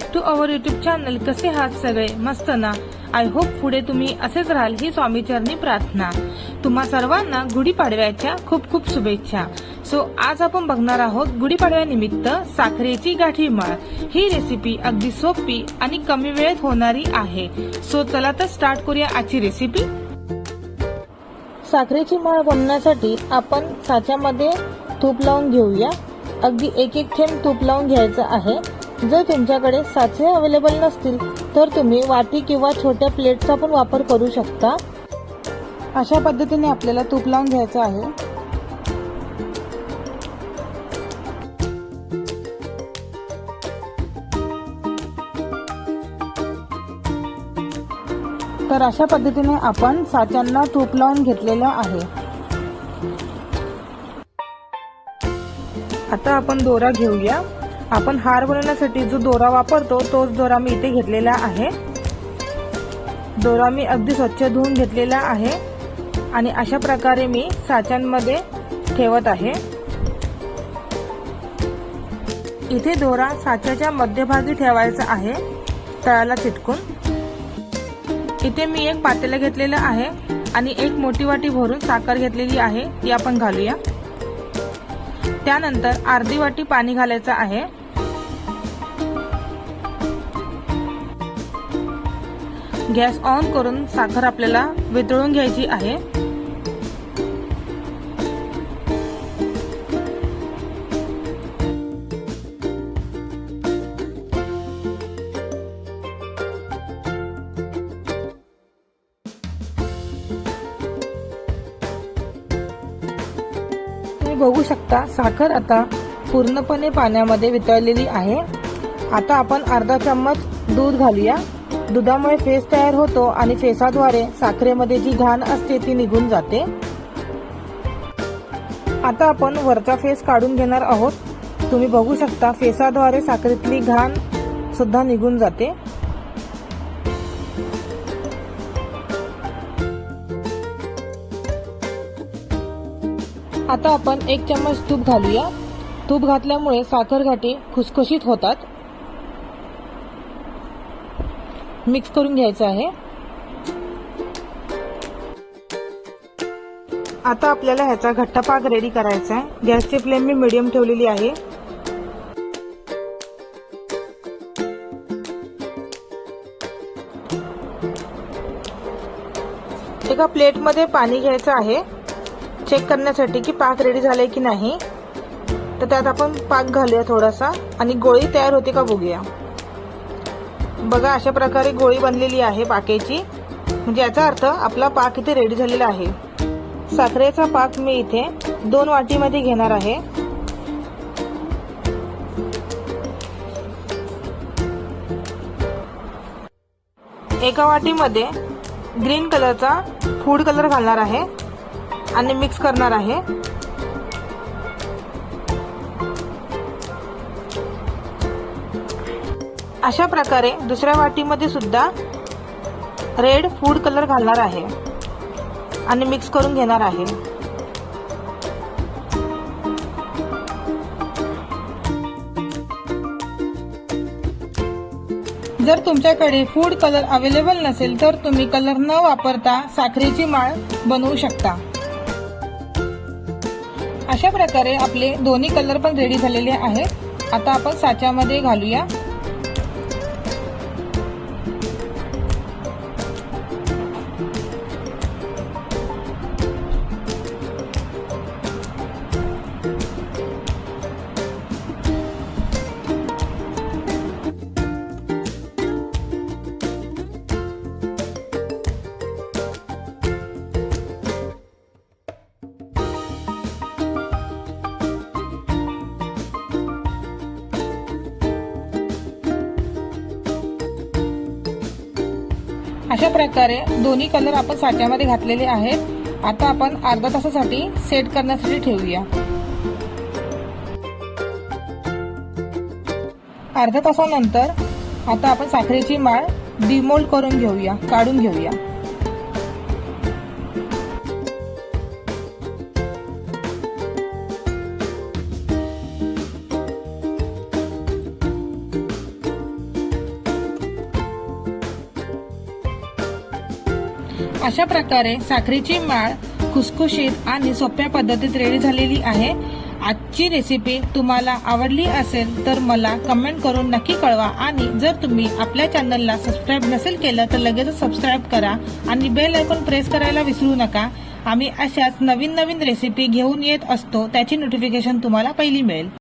Back to our YouTube channel कसे आहात सगळे? मस्त ना? आय होप पुढे तुम्ही असेच राहाल ही स्वामीचरणी प्रार्थना. तुम्हा सर्वांना गुढीपाडव्याच्या खूप खूप शुभेच्छा. सो आज आपण बघणार आहोत गुढीपाडव्यानिमित्त साखरेची गाठी माळ. ही रेसिपी अगदी सोपी आणि कमी वेळेत होणारी आहे. सो चला तर स्टार्ट करूया आजची रेसिपी साखरेची माळ बनवण्यासाठी आपण साच्यामध्ये तूप लावून घेऊया. अगदी एक एक थेंब तूप लावून घ्यायचं आहे. जर तुमच्याकडे साचे अवेलेबल नसतील तर तुम्ही वाटी किंवा छोट्या प्लेटचा पण वापर करू शकता. अशा पद्धतीने आपल्याला तूप लावून घ्यायचं आहे. तर अशा पद्धतीने आपण साच्यांना तूप लावून घेतलेलं आहे. आता आपण दोरा घेऊया. आपण हार बनवण्यासाठी जो दोरा वापरतो तोच दोरा मी इथे घेतलेला आहे. दोरा मी अगदी स्वच्छ धुवून घेतलेला आहे आणि अशा प्रकारे मी साच्यांमध्ये ठेवत आहे. इथे दोरा साच्याच्या मध्यभागी ठेवायचा आहे तळाला चिटकून. इथे मी एक पातेलं घेतलेलं आहे आणि एक मोठी वाटी भरून साखर घेतलेली आहे ती आपण घालूया. त्यानंतर अर्धी वाटी पाणी घालायचं आहे. गॅस ऑन करून साखर आपल्याला वितळून घ्यायची आहे. बघू शकता साखर आता पूर्णपणे पाण्यामध्ये वितळलेली आहे. आता आपण अर्धा चम्मच दूध घालूया. दुधामुळे फेस तयार होतो आणि फेसाद्वारे साखरेमध्ये जी घाण असते ती निघून जाते. आता आपण वरचा फेस काढून घेणार आहोत. तुम्ही बघू शकता फेसाद्वारे साखरेतली घाण सुद्धा निघून जाते. आता आपण एक चम्मच तूप घालूया. तूप घातल्यामुळे साखर घाटी खुसखुशीत होतात. मिक्स करून घ्यायचं आहे. आता आपल्याला ह्याचा घट्ट पाक रेडी करायचा आहे. गॅसची फ्लेम मी मिडियम ठेवलेली आहे. एका प्लेटमध्ये पाणी घ्यायचं आहे. चेक करण्यासाठी की पाक रेडी झालाय की नाही. तर त्यात आपण पाक घालूया थोडासा. आणि गोळी तयार होते का बघूया. बघा अशा प्रकारे गोळी बनलेली आहे पाकेची. म्हणजे याचा अर्थ आपला पाक इथे रेडी झालेला आहे. साखरेचा पाक मी इथे दोन वाटीमध्ये घेणार आहे. एका वाटीमध्ये ग्रीन कलरचा फूड कलर घालणार आहे. आणि मिक्स करणार आहे. अशा प्रकारे दुसऱ्या वाटीमध्ये सुद्धा रेड फूड कलर घालणार आहे. आणि मिक्स करून घेणार आहे. जर तुमच्याकडे फूड कलर अवेलेबल नसेल तर तुम्ही कलर न वापरता साखरेची माळ बनवू शकता. अशा प्रकारे आपले दोन्ही कलर पण रेडी झालेले आहेत. आता आपण साच्यामध्ये घालूया. अशा प्रकारे दोन्ही कलर आपण साच्यामध्ये घातलेले आहेत. आता आपण अर्धा तासासाठी सेट करण्यासाठी ठेवूया. अर्ध्या तासानंतर आता आपण साखरेची माळ डिमोल्ड करून घेऊया काढून घेऊया. अशा प्रकारे साखरेची माळ खुसखुशीत आणि सोप्या पद्धतीत रेडी झालेली आहे. आजची रेसिपी तुम्हाला आवडली असेल तर मला कमेंट करून नक्की कळवा आणि जर तुम्ही आपल्या चॅनलला सबस्क्राईब नसेल केलं तर लगेचच सबस्क्राईब करा आणि बेल आयकॉन प्रेस करायला विसरू नका. आम्ही अशाच नवीन नवीन रेसिपी घेऊन येत असतो त्याची नोटिफिकेशन तुम्हाला पहिली मिळेल.